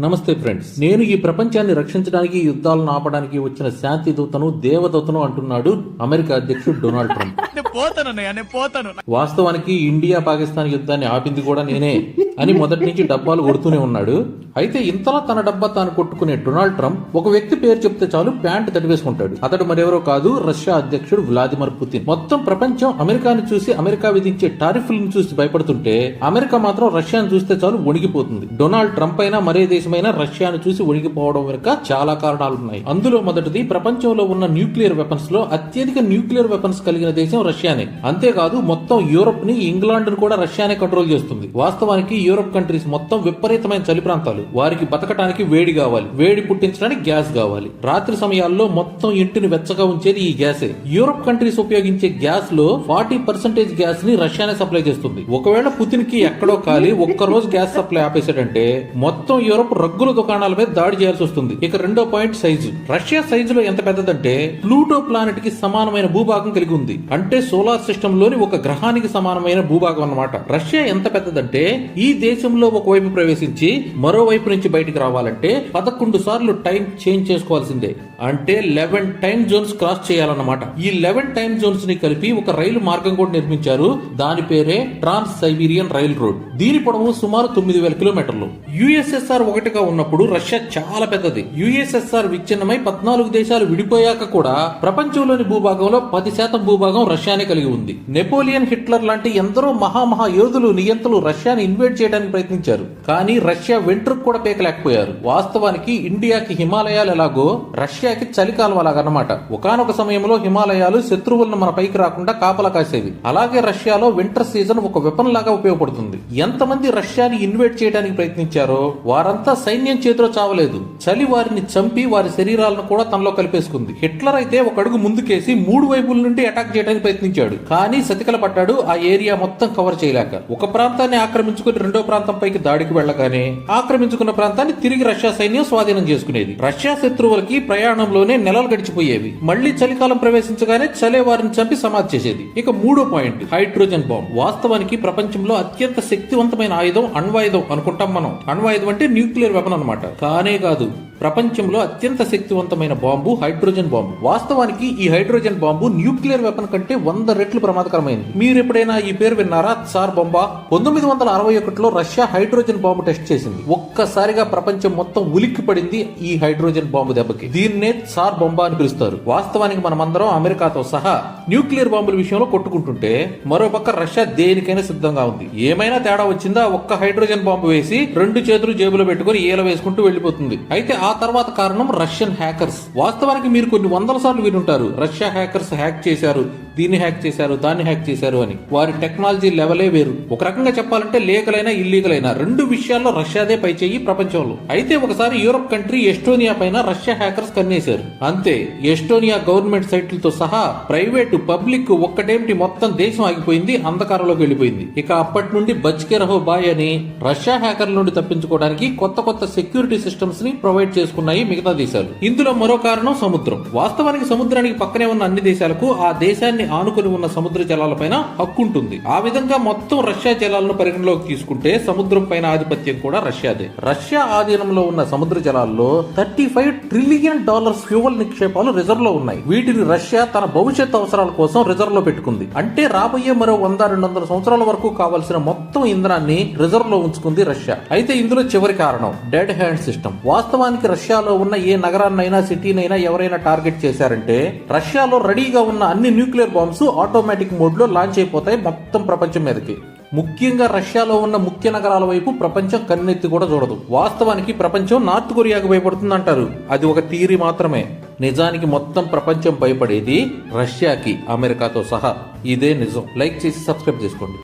నమస్తే ఫ్రెండ్స్. నేను ఈ ప్రపంచాన్ని రక్షించడానికి యుద్ధాలను ఆపడానికి వచ్చిన శాంతి దూతను దేవదూతను అంటున్నాడు అమెరికా అధ్యక్షుడు డొనాల్డ్ ట్రంప్. పోతాను పోతాను. వాస్తవానికి ఇండియా పాకిస్తాన్ యుద్ధాన్ని ఆపింది కూడా నేనే అని మొదటి నుంచి డబ్బాలు కొడుతూనే ఉన్నాడు. అయితే ఇంతలా తన డబ్బా తాను కొట్టుకునే డొనాల్డ్ ట్రంప్ ఒక వ్యక్తి పేరు చెప్తే చాలు ప్యాంట్ తడివేసుకుంటాడు. అతడు మరెవరో కాదు రష్యా అధ్యక్షుడు వ్లాదిమిర్ పుతిన్. మొత్తం ప్రపంచం అమెరికాను చూసి అమెరికా విధించే టారిఫ్లను చూసి భయపడుతుంటే అమెరికా మాత్రం రష్యాను చూస్తే చాలు వణిగిపోతుంది డొనాల్డ్ ట్రంప్ అయినా మరే దేశమైనా రష్యాను చూసి వణిగిపోవడం వెనుక చాలా కారణాలున్నాయి. అందులో మొదటిది ప్రపంచంలో ఉన్న న్యూక్లియర్ వెపన్స్లో అత్యధిక న్యూక్లియర్ వెపన్స్ కలిగిన దేశం రష్యానే. అంతేకాదు మొత్తం యూరోప్ని ఇంగ్లాండ్ను కూడా రష్యానే కంట్రోల్ చేస్తుంది. వాస్తవానికి యూరోప్ కంట్రీస్ మొత్తం విపరీతమైన చలి ప్రాంతాలు. వారికి బతకటానికి వేడి కావాలి. వేడి పుట్టించడానికి గ్యాస్ కావాలి. రాత్రి సమయాల్లో మొత్తం ఇంటిని వెచ్చగా ఉంచేది ఈ గ్యాసే. యూరోప్ కంట్రీస్ ఉపయోగించే గ్యాస్లో ఫార్టీ పర్సెంటేజ్ గ్యాస్ని రష్యానే సప్లై చేస్తుంది. ఒకవేళ పుతిన్కి ఎక్కడో కాలి ఒక్క రోజు గ్యాస్ సప్లై ఆపేశాడంటే మొత్తం యూరోప్ రగ్గుల దుకాణాల మీద దాడి చేయాల్సి వస్తుంది. ఇక రెండో పాయింట్ సైజు. రష్యా సైజులో ఎంత పెద్దదంటే ప్లూటో ప్లానెట్కి సమానమైన భూభాగం కలిగి ఉంది. అంటే సోలార్ సిస్టంలోని ఒక గ్రహానికి సమానమైన భూభాగం అన్నమాట. రష్యా ఎంత పెద్దదంటే ఈ దేశంలో ఒకవైపు ప్రవేశించి మరోవైపు నుంచి బయటికి రావాలంటే పదకొండు సార్లు టైం చేంజ్ చేసుకోవాల్సిందే. అంటే లెవెన్ టైం జోన్స్ క్రాస్ చేయాలన్నమాట. ఈ లెవెన్ టైం జోన్స్ని కలిపి ఒక రైలు మార్గం కూడా నిర్మించారు. దాని పేరే ట్రాన్స్ సైబీరియన్ రైల్ రోడ్. దీని పొడవు సుమారు తొమ్మిది వేల కిలోమీటర్లు. యుఎస్ఎస్ఆర్ ఒకటిగా ఉన్నప్పుడు రష్యా చాలా పెద్దది. యుఎస్ఎస్ఆర్ విచ్ఛిన్నమై పద్నాలుగు దేశాలు విడిపోయాక కూడా ప్రపంచంలోని భూభాగంలో పది శాతం భూభాగం రష్యానే కలిగి ఉంది. నెపోలియన్ హిట్లర్ లాంటి ఎందరో మహామహా యోధులు నియంతలు రష్యాని ఇన్వేట్ చేయడానికి ప్రయత్నించారు. కానీ రష్యా వెంట్రుకు కూడా పేకలేకపోయారు. వాస్తవానికి ఇండియాకి హిమాలయాలు ఎలాగో రష్యా చలికాలం అలాగన్నమాట ఒకనొక సమయంలో హిమాలయాలు శత్రువులను మన పైకి రాకుండా కాపలా కాసేవి. అలాగే రష్యాలో వింటర్ సీజన్ ఒక వెపన్ లాగా ఉపయోగపడుతుంది. ఎంతమంది రష్యాని ఇన్వేట్ చేయడానికి ప్రయత్నించారో వారంతా సైన్యం చేతిలో చావలేదు. చలి వారిని చంపి వారి శరీరాలను కూడా తనలో కలిపేసుకుంది. హిట్లర్ అయితే ఒక అడుగు ముందుకేసి మూడు వైపుల నుండి అటాక్ చేయడానికి ప్రయత్నించాడు. కానీ సతికల పడ్డాడు ఆ ఏరియా మొత్తం కవర్ చేయలేక. ఒక ప్రాంతాన్ని ఆక్రమించుకుని రెండో ప్రాంతం పైకి దాడికి వెళ్ళగానే ఆక్రమించుకున్న ప్రాంతాన్ని తిరిగి రష్యా సైన్యం స్వాధీనం చేసుకునేది. రష్యా శత్రువులకి ప్రయాణం ప్రయాణంలోనే నెలలు గడిచిపోయేవి. మళ్ళీ చలికాలం ప్రవేశించగానే చలే వారిని చంపి సమాధి చేసేది. ఇక మూడో పాయింట్ హైడ్రోజన్ బాంబ్. వాస్తవానికి ప్రపంచంలో అత్యంత శక్తివంతమైన ఆయుధం అణ్వాయుధం అనుకుంటాం మనం. అణ్వాయుధం అంటే న్యూక్లియర్ వెపన్ అనమాట కానే కాదు ప్రపంచంలో అత్యంత శక్తివంతమైన బాంబు హైడ్రోజన్ బాంబు. వాస్తవానికి ఈ హైడ్రోజన్ బాంబు న్యూక్లియర్ వెపన్ కంటే వంద రెట్లు ప్రమాదకరమైనది. మీరు ఎప్పుడైనా ఈ పేరు విన్నారా? Tsar Bomba? పంతొమ్మిది వందల అరవై ఒకటిలో రష్యా హైడ్రోజన్ బాంబు టెస్ట్ చేసింది. ఒక్కసారిగా ప్రపంచం మొత్తం ఉలిక్కి పడింది ఈ హైడ్రోజన్ బాంబు దెబ్బకి. దీన్నే సార్ బొంబా అని పిలుస్తారు. వాస్తవానికి మనమందరం అమెరికాతో సహా న్యూక్లియర్ బాంబుల విషయంలో కొట్టుకుంటుంటే మరోపక్క రష్యా దేనికైనా సిద్ధంగా ఉంది. ఏమైనా తేడా వచ్చిందా? ఒక్క హైడ్రోజన్ బాంబు వేసి రెండు చేతులు జేబులో పెట్టుకుని ఈల వేసుకుంటూ వెళ్ళిపోతుంది. అయితే ఆ తర్వాత కారణం రష్యన్ హ్యాకర్స్. వాస్తవానికి మీరు కొన్ని వందల సార్లు వినుంటారు రష్యా హ్యాకర్స్ హ్యాక్ చేశారు దీన్ని హ్యాక్ చేశారు దాన్ని హ్యాక్ చేశారు అని. వారి టెక్నాలజీ లెవెలే వేరు. ఒక రకంగా చెప్పాలంటే లీగల్ అయినా ఇల్లీగల్ అయినా రెండు విషయాల్లో రష్యాదే పై చేయి ప్రపంచంలో. అయితే ఒకసారి యూరోప్ కంట్రీ ఎస్టోనియా పైన రష్యా హ్యాకర్స్ కన్నేశారు. అంతే ఎస్టోనియా గవర్నమెంట్ సైట్లతో సహా ప్రైవేటు పబ్లిక్ ఒక్కటేమిటి మొత్తం దేశం ఆగిపోయింది అంధకారంలోకి వెళ్ళిపోయింది. ఇక అప్పటి నుండి బచ్కే రహో బాయ్ అని రష్యా హ్యాకర్ల నుండి తప్పించుకోవడానికి కొత్త కొత్త సెక్యూరిటీ సిస్టమ్స్ని ప్రొవైడ్ చేసుకున్నాయి మిగతా దేశాలు. ఇందులో మరో కారణం సముద్రం. వాస్తవానికి సముద్రానికి పక్కనే ఉన్న అన్ని దేశాలకు ఆ దేశాన్ని ఆనుకుని ఉన్న సముద్ర జలాలపైన హక్కుంటుంది ఆ విధంగా మొత్తం రష్యా జలాలను పరిగణలోకి తీసుకుంటే సముద్రం పైన ఆధిపత్యం కూడా రష్యాదే. రష్యా ఆధీనంలో ఉన్న సముద్ర జలాల్లో thirty five trillion dollars fuel నిక్షేపాలు రిజర్వ్లో ఉన్నాయి. వీటిని రష్యా తన భవిష్యత్ అవసరాల కోసం రిజర్వ్లో పెట్టుకుంది. అంటే రాబోయే మరో వంద రెండు వందల సంవత్సరాల వరకు కావాల్సిన మొత్తం మొత్తం ఇంధనాన్ని రిజర్వ్లో ఉంచుకుంది రష్యా. అయితే ఇందులో చివరి కారణం డెడ్ హ్యాండ్ సిస్టమ్. వాస్తవానికి రష్యాలో ఉన్న ఏ నగరాన్నైనా సిటీనైనా ఎవరైనా టార్గెట్ చేశారంటే రష్యాలో రెడీగా ఉన్న అన్ని న్యూక్లియర్ బాంబ్స్ ఆటోమేటిక్ మోడ్లో లాంచ్ అయిపోతాయి మొత్తం ప్రపంచం మీదకి. ముఖ్యంగా రష్యాలో ఉన్న ముఖ్య నగరాల వైపు ప్రపంచం కన్నెత్తి కూడా చూడదు. వాస్తవానికి ప్రపంచం నార్త్ కొరియాకు భయపడుతుందంటారు. అది ఒక థియరీ మాత్రమే. నిజానికి మొత్తం ప్రపంచం భయపడేది రష్యాకి అమెరికాతో సహా. ఇదే నిజం. లైక్ చేసి సబ్స్క్రైబ్ చేసుకోండి.